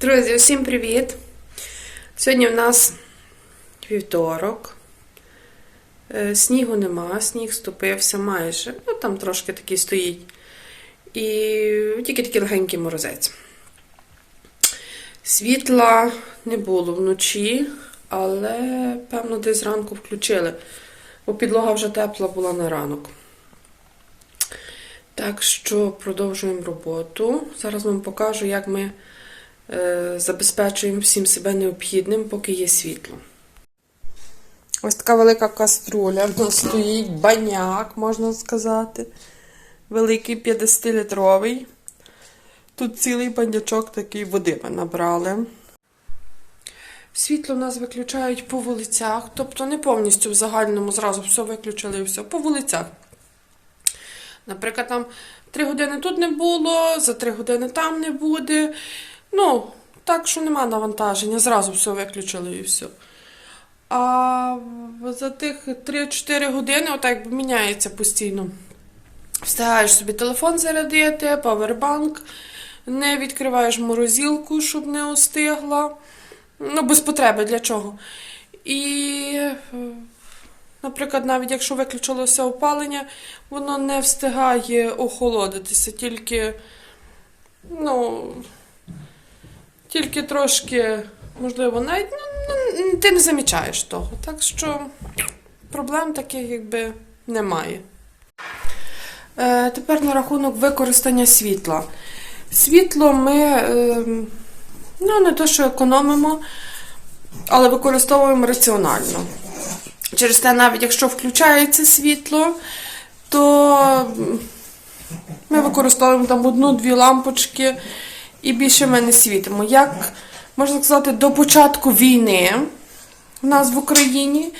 Друзі, всім привіт! Сьогодні в нас вівторок. Е, Снігу нема, сніг ступився майже. Ну, там трошки такий стоїть. І тільки такий легенький морозець. Світла не було вночі, але, певно, десь зранку включили, бо підлога вже тепла була на ранок. Так що продовжуємо роботу. Зараз вам покажу, як ми забезпечуємо всім себе необхідним, поки є світло. Ось така велика каструля в нас стоїть, баняк, можна сказати. Великий 50-літровий. Тут цілий банячок такий води ми набрали. Світло у нас виключають по вулицях, тобто не повністю в загальному зразу все виключили і все. По вулицях. Наприклад, там 3 години тут не було, за 3 години там не буде. Ну, так, що нема навантаження, зразу все виключили і все. А за тих 3-4 години, отак міняється постійно. Встигаєш собі телефон зарядити, павербанк, не відкриваєш морозилку, щоб не остигла. Ну, без потреби для чого. І, наприклад, навіть якщо виключилося опалення, воно не встигає охолодитися, тільки, ну, тільки трошки, можливо, навіть ну, ну, ти не замічаєш того. Так що проблем таких якби немає. Е, тепер на рахунок використання світла. Світло ми е, ну, не то, що економимо, але використовуємо раціонально. Через те, навіть якщо включається світло, то ми використовуємо там одну-дві лампочки і більше ми не світимо. Як можна сказати, до початку війни в нас в Україні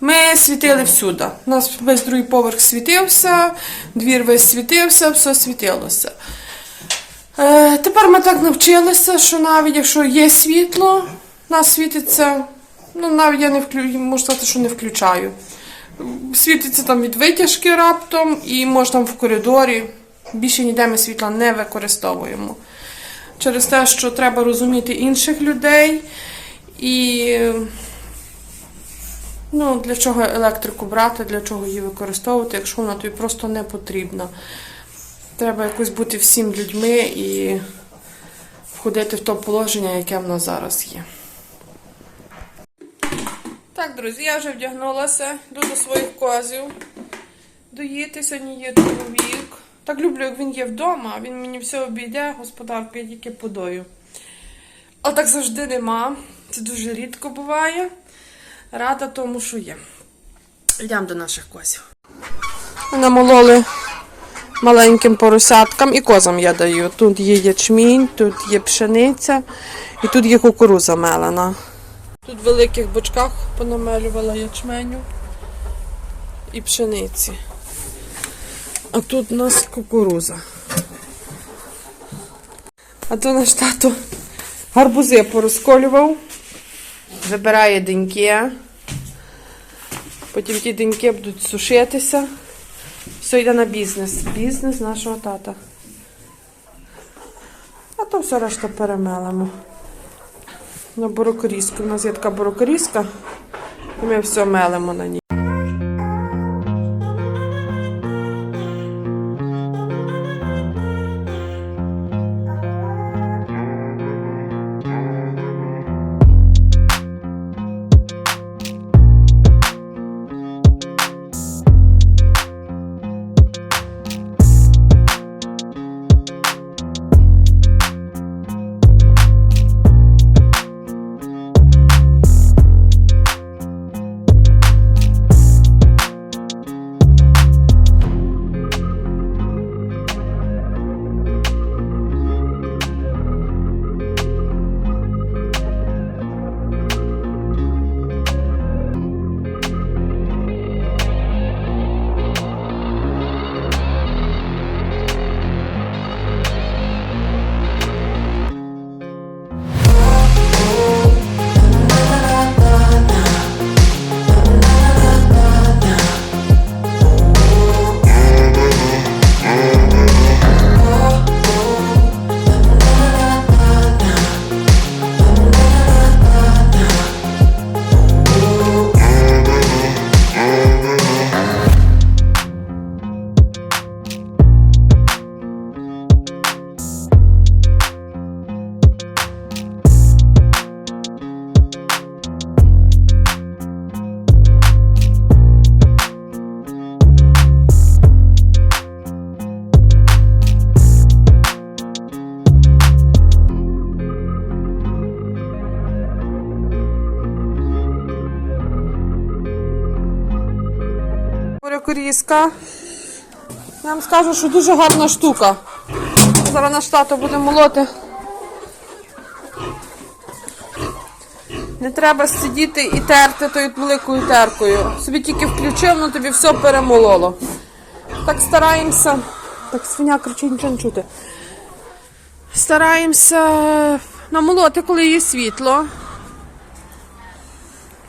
ми світили всюди. У нас весь другий поверх світився, двір весь світився, все світилося. Е, тепер ми так навчилися, що навіть якщо є світло, нас світиться, ну навіть я не вклю... можу сказати, що не включаю. Світиться там від витяжки раптом, і може там в коридорі. Більше ніде ми світла не використовуємо. Через те, що треба розуміти інших людей і ну, для чого електрику брати, для чого її використовувати, якщо вона тобі просто не потрібна. Треба якось бути всім людьми і входити в те положення, яке в нас зараз є. Так, друзі, я вже вдягнулася, йду до своїх козів. Доїти сьогодні є чоловік. Так люблю, як він є вдома, він мені все обійде, господарку, я тільки подою. Але так завжди нема. Це дуже рідко буває. Рада тому, що є. Йдемо до наших козів. Намололи маленьким поросяткам і козам я даю. Тут є ячмінь, тут є пшениця і тут є кукуруза мелена. Тут в великих бочках понамелювала ячменю і пшениці. А тут у нас кукуруза. А то наш тато гарбузи порозколював, вибирає деньки. Потім ті деньки будуть сушитися. Все йде на бізнес. Бізнес нашого тата. А то все решта перемелимо. На борокорізку. У нас є така борокорізка, і ми все мелимо на ній. Сокорізка. Я вам скажу, що дуже гарна штука. Зараз наш тато буде молоти. Не треба сидіти і терти тою великою теркою. Собі тільки включив, ну тобі все перемололо. Так стараємося. Так свиня кричить, нічого не чути. Стараємося намолоти, коли є світло.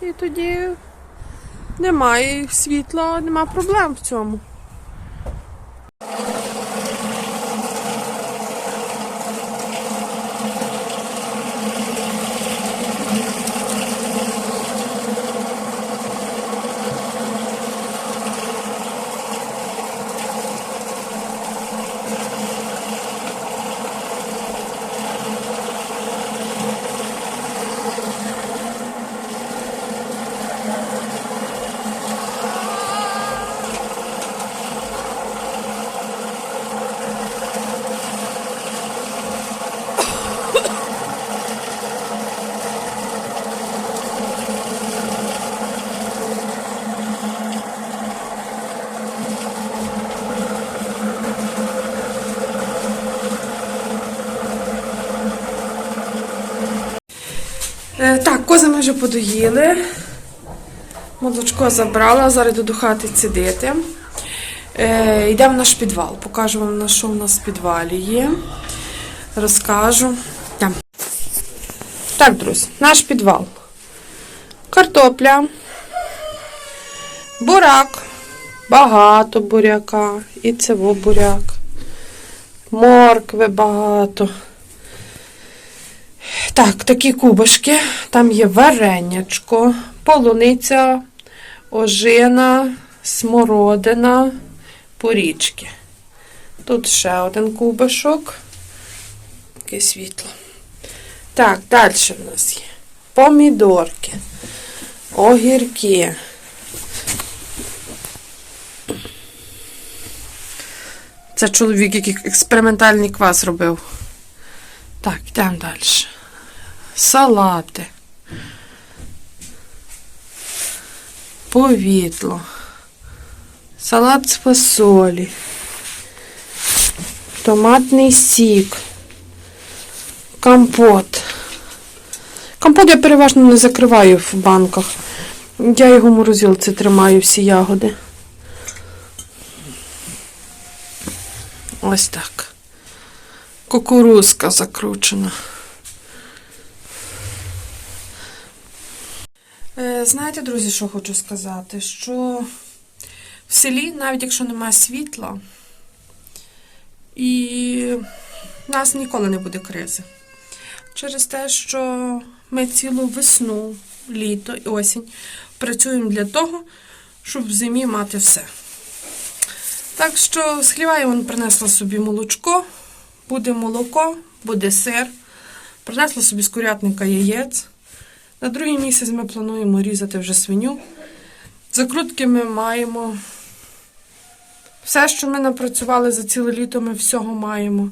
І тоді немає світла, нема проблем в цьому. Е, так, кози ми вже подоїли. Молочко забрала, зараз йду до хати цідити. Е, йдемо в наш підвал. Покажу вам, на що в нас в підвалі є. Розкажу. Йдемо. Так, друзі, наш підвал. Картопля, бурак, багато буряка, і цево буряк, моркви багато. Так, такі кубочки. Там є варенячко, полуниця, ожина, смородина, порічки. Тут ще один кубишок. Таке світло. Так, далі в нас є помідорки, огірки. Це чоловік, який експериментальний квас робив. Так, йдемо далі. Салати. Повітло. Салат з фасолі. Томатний сік. Компот. Компот я переважно не закриваю в банках. Я його в морозилці тримаю всі ягоди. Ось так. Кукурузка закручена. Знаєте, друзі, що хочу сказати? Що в селі, навіть якщо немає світла, і в нас ніколи не буде кризи. Через те, що ми цілу весну, літо і осінь працюємо для того, щоб в зимі мати все. Так що з я принесла собі молочко, буде молоко, буде сир. Принесла собі з курятника яєць. На другий місяць ми плануємо різати вже свиню. Закрутки ми маємо. Все, що ми напрацювали за ціле літо, ми всього маємо.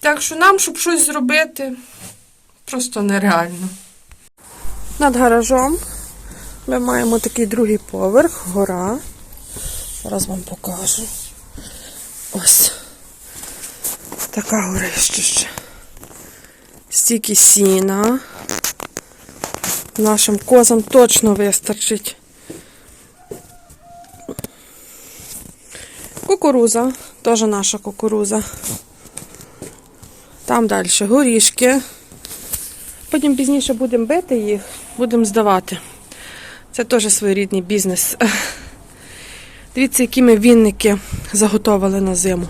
Так що нам, щоб щось зробити, просто нереально. Над гаражом ми маємо такий другий поверх, гора. Зараз вам покажу. Ось. Така горища ще. Стільки сіна. Нашим козам точно вистачить. Кукуруза, теж наша кукуруза. Там далі горішки. Потім пізніше будемо бити їх, будемо здавати. Це теж своєрідний бізнес. Дивіться, які ми вінники заготовили на зиму.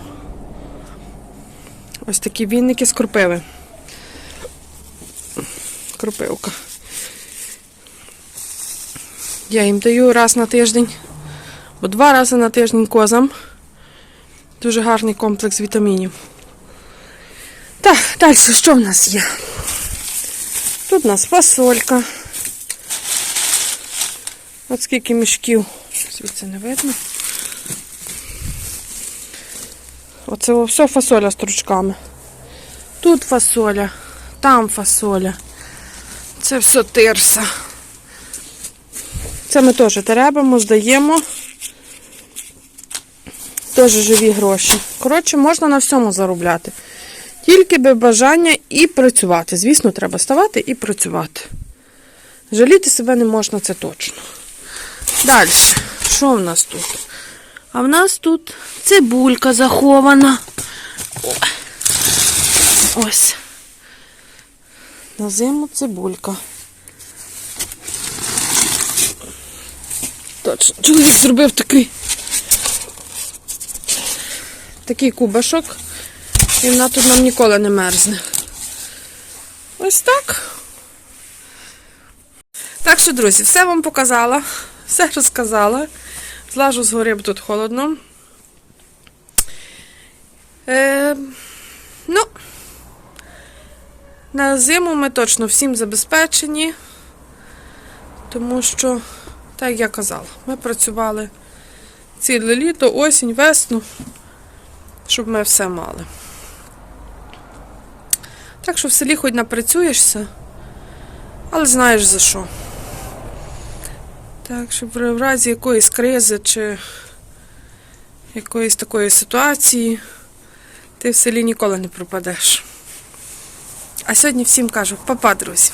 Ось такі вінники з крупиви. Крупивка. Я їм даю раз на тиждень, бо два рази на тиждень козам. Дуже гарний комплекс вітамінів. Так, далі, що в нас є? Тут у нас фасолька. От скільки мішків. Звідси не видно. Оце все фасоля стручками. Тут фасоля, там фасоля. Це все тирса. Це ми теж теребимо, здаємо. теж живі гроші. Коротше, можна на всьому заробляти. Тільки би бажання і працювати. Звісно, треба ставати і працювати. Жаліти себе не можна, це точно. Далі, що в нас тут? А в нас тут цибулька захована. Ось. На зиму цибулька. Точно, чоловік зробив такий. Такий кубашок. І вона тут нам ніколи не мерзне. Ось так. Так що, друзі, все вам показала, все розказала. Злажу з гори, бо тут холодно. Е, ну, на зиму ми точно всім забезпечені, тому що, так як я казала, ми працювали ціле літо, осінь, весну, щоб ми все мали. Так що в селі хоч напрацюєшся, але знаєш за що. Так що в разі якоїсь кризи чи якоїсь такої ситуації ти в селі ніколи не пропадеш. А сьогодні всім кажу, папа, друзі.